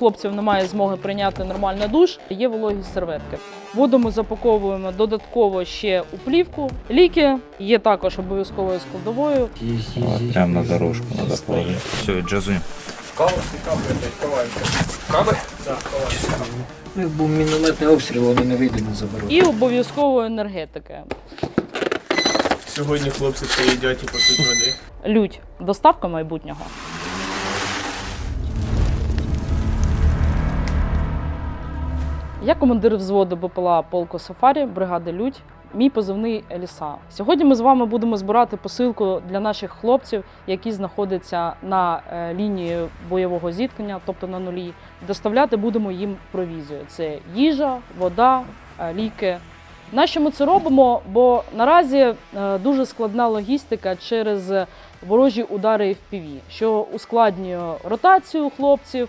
хлопців немає змоги прийняти нормальний душ, є вологі серветки. Воду ми запаковуємо додатково ще у плівку. Ліки є також обов'язковою складовою. Вот прям на дорожку надо положить. Все, джазуем. Ну, як був мінометний обстріл, вони не вийдемо заберуть. І обов'язково енергетики. Сьогодні хлопці поїдять і поп'ють води. Лють доставка майбутнього. Я командир взводу БПЛА полку Сафарі, бригади Лють. Мій позивний Еліса. Сьогодні ми з вами будемо збирати посилку для наших хлопців, які знаходяться на е, лінії бойового зіткнення, тобто на нулі. Доставляти будемо їм провізію. Це їжа, вода, е, ліки. Нащо ми це робимо? Бо наразі е, дуже складна логістика через ворожі удари FPV, що ускладнює ротацію хлопців,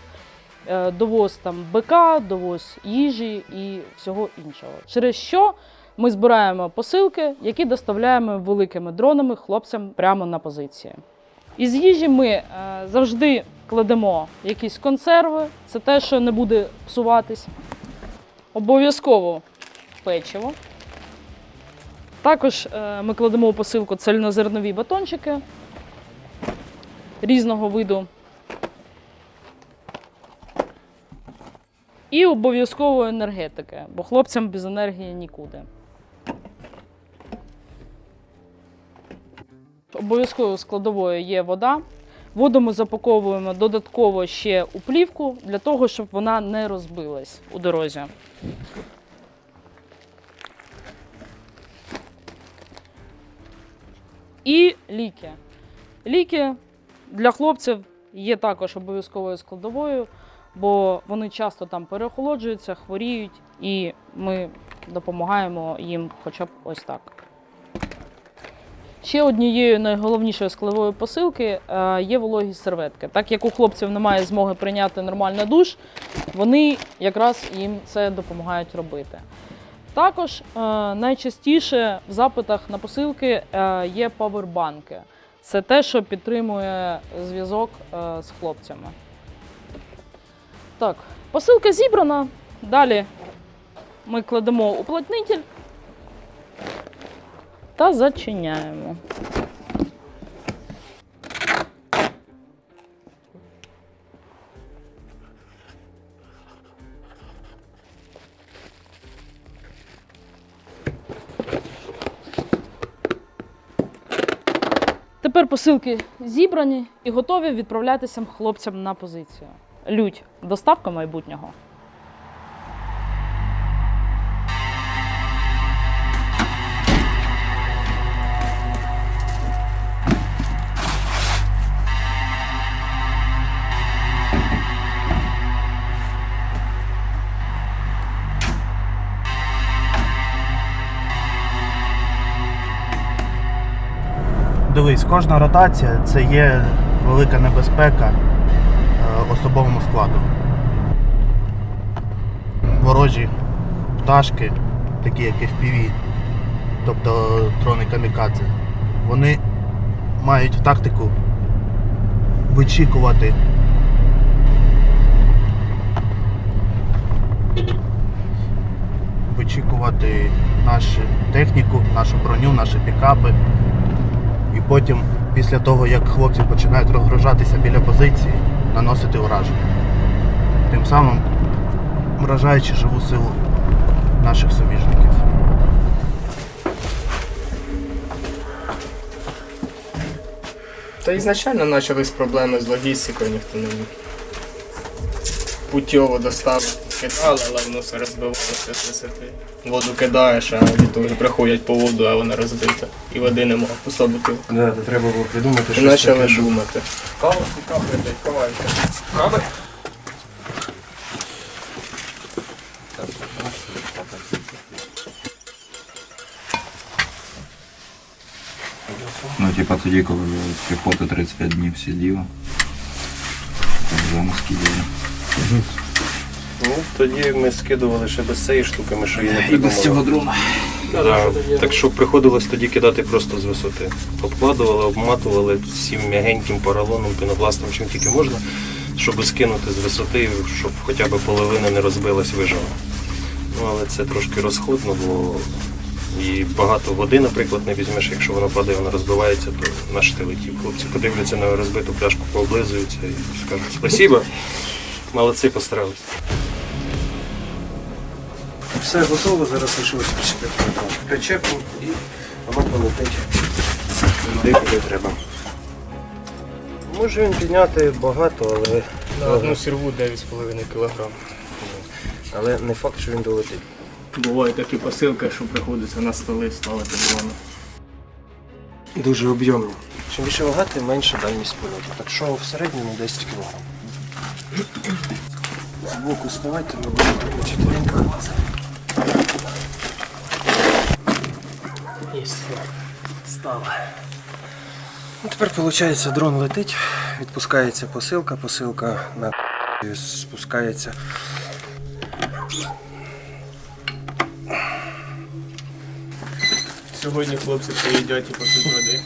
довоз там БК, довоз їжі і всього іншого. Через що ми збираємо посилки, які доставляємо великими дронами хлопцям прямо на позиції. Із їжі ми е, завжди кладемо якісь консерви, це те, що не буде псуватись. Обов'язково печиво. Також е, ми кладемо у посилку цельнозернові батончики різного виду. І обов'язково енергетики, бо хлопцям без енергії нікуди. Обов'язково складовою є вода. Воду ми запаковуємо додатково ще у плівку для того, щоб вона не розбилась у дорозі. І ліки. Ліки для хлопців є також обов'язковою складовою, бо вони часто там переохолоджуються, хворіють, і ми допомагаємо їм хоча б ось так. Ще однією найголовнішою складовою посилки е, є вологі серветки. Так як у хлопців немає змоги прийняти нормальний душ, вони якраз їм це допомагають робити. Також е, найчастіше в запитах на посилки е, є павербанки. Це те, що підтримує зв'язок з хлопцями. Так, посилка зібрана. Далі ми кладемо уплотнитель та зачиняємо. Тепер посилки зібрані і готові відправлятися хлопцям на позицію. Лють доставка майбутнього. Дивись, кожна ротація це є велика небезпека особовому складу. Ворожі пташки, такі як FPV, тобто дрони камікадзе, вони мають тактику вичікувати вичікувати нашу техніку, нашу броню, наші пікапи. І потім, після того, як хлопці починають розгружатися біля позиції, наносити ураження. Тим самим вражаючи живу силу наших суміжників. Та ізначально почались проблеми з логістикою, ніхто не. Путьово достав, кидали, але воно все розбивалося, все сипи. Воду кидаєш, а відтоді приходять по воду, а вона розбита. І води нема, пусто бутилка. Да, то треба було придумати І щось почали таке, думати. Кава, кави, ховайте. Кави? Ну, типа тоді, коли піхота 35 днів сиділа. Так само скидали. Ну, тоді ми скидували ще без цієї штуки, ми ще її не придумали. дрона. Да. Так що приходилось тоді кидати просто з висоти. Обкладували, обматували всім м'ягеньким поролоном, пінопластом, чим тільки можна. щоб скинути з висоти, щоб хоча б половина не розбилась, вижила. Ну, але це трошки розходно, бо і багато води, наприклад, не візьмеш, якщо воно падає, воно розбивається, то наш ти летів. Хлопці подивляться на розбиту пляшку, пооблизуються і скажуть спасибо, молодці постарались. Все готово, зараз лишилось. Причепимо і воно полетить туди, куди треба. Може він підняти багато, але, На одну сірву 9,5 кг. але не факт, що він долетить. Бувають такі посилки, що приходиться на столи ставити дрони. Дуже об'ємні. Чим більше вага, тим менше дальність польоту. Так що в середньому 10 кг. Збоку ставайте, ми на. Стало. Ну, тепер виходить, дрон летить, відпускається посилка, посилка на спускається. Сьогодні хлопці приїдять і поп'ють води.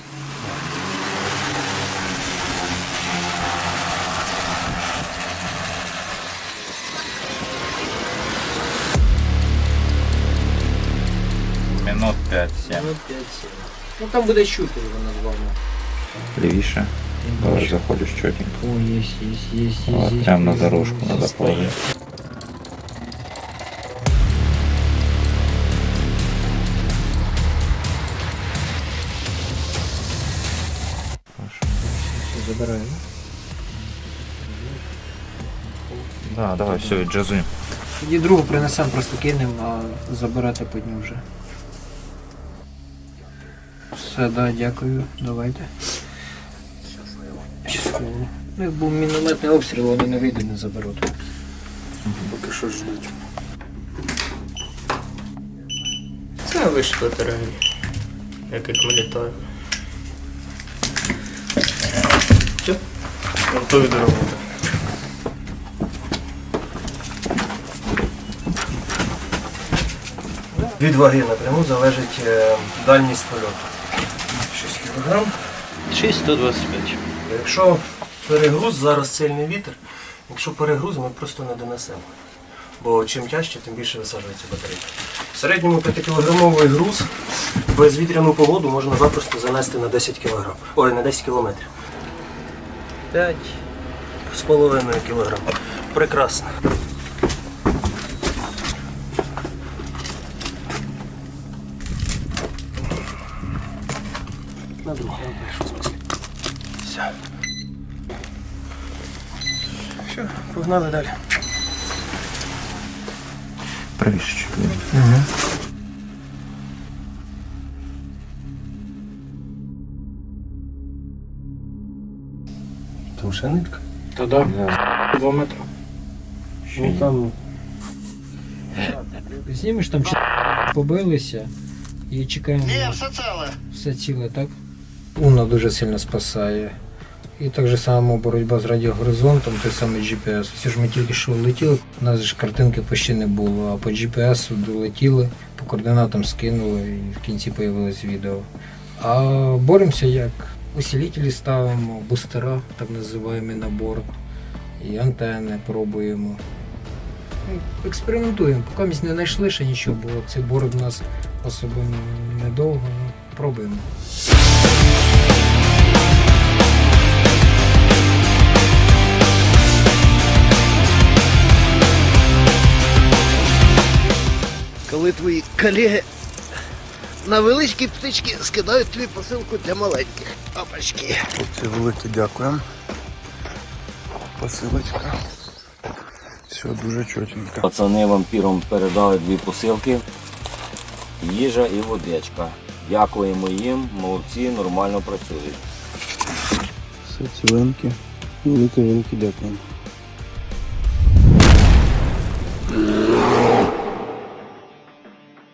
Минут 5-7. Ну там буде чути вона з вами. Левіше. Тоже заходишь чётенько. О, є, є, є, є, Вот, є. прям на дорожку надо положить. Забираємо. Да, давай, все, джазуем. Тоді другу принесемо, просто кинемо, а забирати по дню вже. Все, да, дякую. Давайте. Щасливо. Ну, як був мінометний обстріл, вони не вийдуть, не заберуть. Поки що ждуть. Це лише батареї, яких ми літаємо. Все, готові до роботи. Від ваги напряму залежить е, дальність польоту. 6 кг. 625. Якщо перегруз, зараз сильний вітер, якщо перегруз, ми просто не донесемо. Бо чим тяжче, тим більше висаджується батарейка. В середньому 5-кілограмовий груз без вітряну погоду можна запросто занести на 10 кг. Ой, на 10 кілометрів. 5 з половиною кілограм. Прекрасно. Смислі. Все. Все, погнали далі. Правіше чуть. Там ще нитка. Та да, Да. два метри. Ну там Знімеш там чи побилися і чекаємо. Ні, все ціле. Все ціле, так? Уна дуже сильно спасає. І так же само боротьба з радіогоризонтом, той самий GPS. Всі ж ми тільки що летіли, у нас ж картинки почти не було, а по GPS долетіли, по координатам скинули і в кінці з'явилось відео. А боремося як? Усилителі ставимо, бустера, так називаємо на борт, і антенни пробуємо. Експериментуємо. Поки ми не знайшли ще нічого, бо цей борт у нас особливо недовго. Ну, пробуємо. Коли твої колеги на величкі птички скидають тобі посилку для маленьких. Опачки. Хлопці, велике дякуємо. Посилочка. Все дуже чотенько. Пацани вампірам передали дві посилки. Їжа і водичка. Дякуємо їм, молодці, нормально працюють. Все ціленьке. Велике, велике дякуємо.